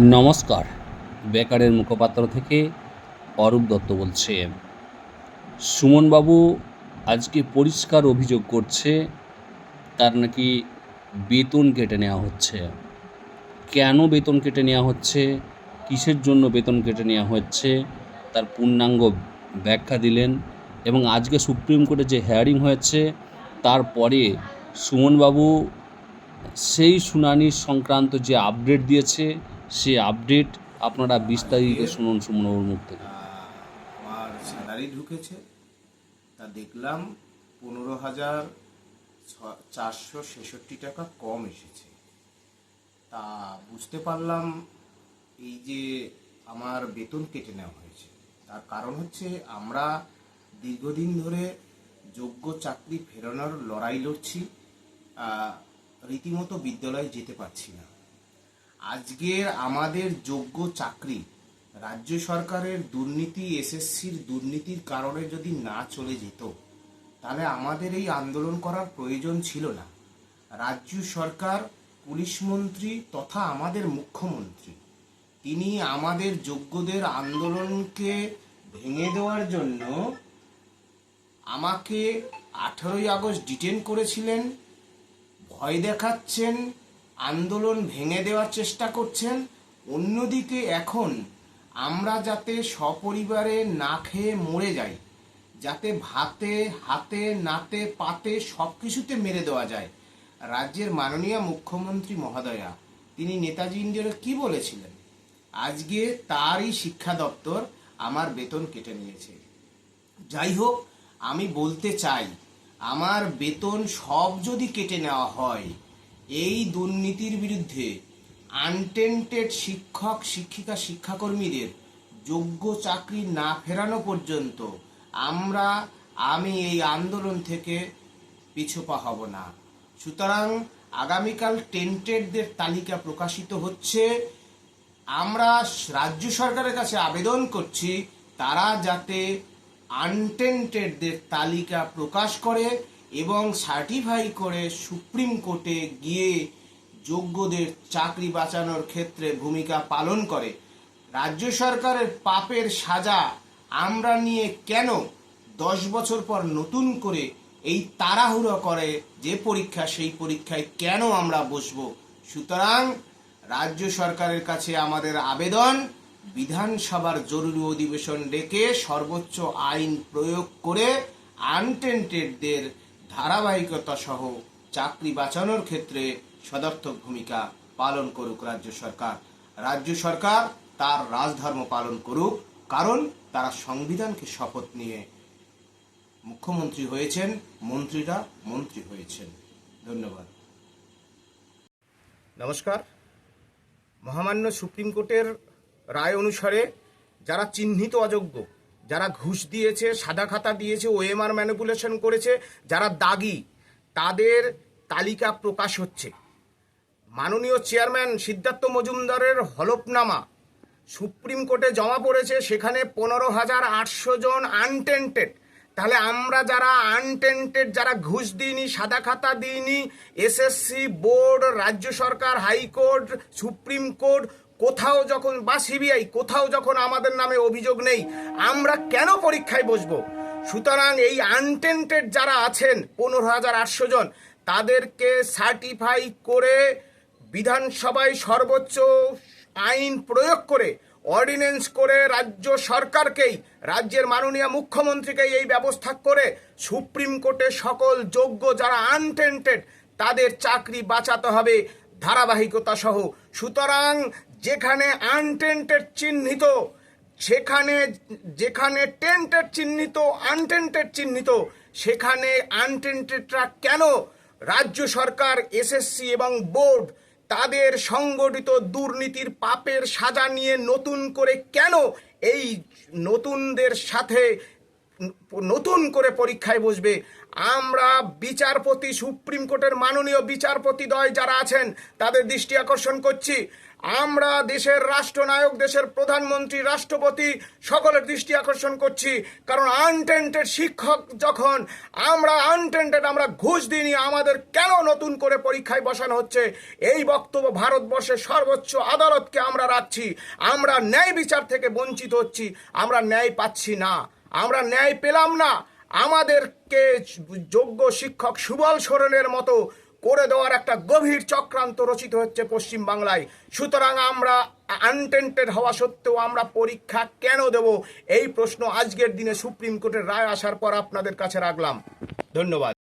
নমস্কার। বেকারের মুখপাত্র থেকে অরূপ দত্ত বলছে, সুমনবাবু আজকে পরিষ্কার অভিযোগ করছে, তার নাকি বেতন কেটে নেওয়া হচ্ছে। কেন বেতন কেটে নেওয়া হচ্ছে? কিসের জন্য বেতন কেটে নেওয়া হচ্ছে? তার পূর্ণাঙ্গ ব্যাখ্যা দিলেন এবং আজকে সুপ্রিম কোর্টে যে হেয়ারিং হয়েছে তারপরে সুমনবাবু সেই শুনানি সংক্রান্ত যে আপডেট দিয়েছে সেই আপডেট আপনারা বিস্তারিত শুনুন সুমনবাবুর মুখ থেকে। আমার স্যালারি ঢুকেছে, তা দেখলাম পনেরো হাজার চারশো ছেষট্টি টাকা কম এসেছে। তা বুঝতে পারলাম এই যে আমার বেতন কেটে নেওয়া হয়েছে। তার কারণ হচ্ছে আমরা দীর্ঘদিন ধরে যোগ্য চাকরি ফেরানোর লড়াই লড়ছি রীতিমতো বিদ্যালয়ে যেতে পারছি না। আজকের আমাদের যোগ্য চাকরি, রাজ্য সরকারের দুর্নীতি, এসএসসির দুর্নীতির কারণে যদি না চলে যেত, তাহলে আমাদের এই আন্দোলন করার প্রয়োজন ছিল না। রাজ্য সরকার, পুলিশ মন্ত্রী তথা আমাদের মুখ্যমন্ত্রী, তিনি আমাদের যোগ্যদের আন্দোলনকে ভেঙে দেওয়ার জন্য আমাকে আঠারোই আগস্ট ডিটেন করেছিলেন, ভয় দেখাচ্ছেন আন্দোলন ভেঙে দেওয়ার চেষ্টা করছেন, অন্যদিকে এখন আমরা যাতে সপরিবারে না খেয়ে মরে যাই, যাতে ভাতে, হাতে, নাতে, পাতে সব কিছুতে মেরে দেওয়া যায়, রাজ্যের মাননীয় মুখ্যমন্ত্রী মহোদয়া, তিনি নেতাজি ইন্ডিয়ার কি বলেছিলেন? আজকে তারই শিক্ষা দপ্তর আমার বেতন কেটে নিয়েছে। যাই হোক, আমি বলতে চাই, আমার বেতন সব যদি কেটে নেওয়া হয় এই দুর্নীতির বিরুদ্ধে আনটেন্টেড শিক্ষক, শিক্ষিকা, শিক্ষাকর্মীদের যোগ্য চাকরি না ফেরানো পর্যন্ত আমরা, আমি এই আন্দোলন থেকে পিছুপা হব না। সুতরাং আগামীকাল টেন্টেডদের তালিকা প্রকাশিত হচ্ছে। আমরা রাজ্য সরকারের কাছে আবেদন করছি, তারা যাতে আনটেন্টেডদের তালিকা প্রকাশ করে এবং সার্টিফাই করে সুপ্রিম কোর্টে গিয়ে যোগ্যদের চাকরি বাঁচানোর ক্ষেত্রে ভূমিকা পালন করে। রাজ্য সরকারের পাপের সাজা আমরা নিয়ে কেন দশ বছর পর নতুন করে এই তাড়াহুড়ো করে যে পরীক্ষা, সেই পরীক্ষায় কেন আমরা বসবো? সুতরাং রাজ্য সরকারের কাছে আমাদের আবেদন, বিধানসভার জরুরি অধিবেশন ডেকে সর্বোচ্চ আইন প্রয়োগ করে আনটেন্টেডদের ধারাবাহিকতা সহ চাকরি বাঁচানোর ক্ষেত্রে সদর্থক ভূমিকা পালন করুক রাজ্য সরকার। রাজ্য সরকার তার রাজধর্ম পালন করুক, কারণ তারা সংবিধানকে শপথ নিয়ে মুখ্যমন্ত্রী হয়েছেন, মন্ত্রীরা মন্ত্রী হয়েছেন। ধন্যবাদ। নমস্কার। মহামান্য সুপ্রিম কোর্টের রায় অনুসারে যারা চিহ্নিত অযোগ্য যারা ঘুষ দিয়েছে, সাদা খাতা দিয়েছে ওএমআর ম্যানিপুলেশন করেছে, যারা দাগি, তাদের তালিকা প্রকাশ হচ্ছে। মাননীয় চেয়ারম্যান সিদ্ধার্থ মজুমদারের হলফনামা। সুপ্রিম কোর্টে জমা পড়েছে, সেখানে পনেরো হাজার আটশো জন আনটেন্টেড তাহলে আমরা যারা আনটেন্টেড যারা ঘুষ দিইনি, সাদা খাতা দিইনি এসএসসি বোর্ড রাজ্য সরকার হাইকোর্ট সুপ্রিম কোর্ট কোথাও যখন বা সিবিআই কোথাও যখন আমাদের নামে অভিযোগ নেই, আমরা কেন পরীক্ষায় বসবো? সুতরাং এই আনটেন্টেড যারা আছেন, পনেরো হাজার আটশো জন, তাদেরকে সার্টিফাই করে বিধানসভায় সর্বোচ্চ আইন প্রয়োগ করে অর্ডিন্যান্স করে রাজ্য সরকারকেই, রাজ্যের মাননীয় মুখ্যমন্ত্রীকেই এই ব্যবস্থা করে সুপ্রিম কোর্টে সকল যোগ্য যারা আনটেন্টেড তাদের চাকরি বাঁচাতে হবে, ধারাবাহিকতা সহ। সুতরাং যেখানে আনটেন্টেড চিহ্নিত, সেখানে, যেখানে টেন্টেড চিহ্নিত আনটেন্টেড চিহ্নিত, সেখানে আনটেন্টেডরা কেন রাজ্য সরকার এসএসসি এবং বোর্ড তাদের সংগঠিত দুর্নীতির পাপের সাজা নিয়ে নতুন করে কেন এই নতুনদের সাথে নতুন করে পরীক্ষায় বসবে। আমরা বিচারপতি, সুপ্রিম কোর্টের মাননীয় বিচারপতি দয় যারা আছেন, তাদের দৃষ্টি আকর্ষণ করছি। আমরা দেশের রাষ্ট্রনায়ক, দেশের প্রধানমন্ত্রী, রাষ্ট্রপতি সকলের দৃষ্টি আকর্ষণ করছি। কারণ আনটেন্টেড শিক্ষক যখন, আমরা আনটেন্টেড আমরা ঘুষ দিইনি, আমাদের কেন নতুন করে পরীক্ষায় বসানো হচ্ছে? এই বক্তব্য ভারতবর্ষের সর্বোচ্চ আদালতকে আমরা রাখছি। আমরা ন্যায় বিচার থেকে বঞ্চিত হচ্ছি, আমরা ন্যায় পাচ্ছি না। আমরা ন্যায় পেলাম না। আমাদেরকে যোগ্য শিক্ষক সুবল সোরেনের মতো করে দেওয়ার একটা গভীর চক্রান্ত রচিত হচ্ছে পশ্চিম বাংলায়। সুতরাং আমরা আনটেন্টেড হওয়া সত্ত্বেও আমরা পরীক্ষা কেন দেব? এই প্রশ্ন আজকের দিনে সুপ্রিম কোর্টের রায় আসার পর আপনাদের কাছে রাখলাম। ধন্যবাদ।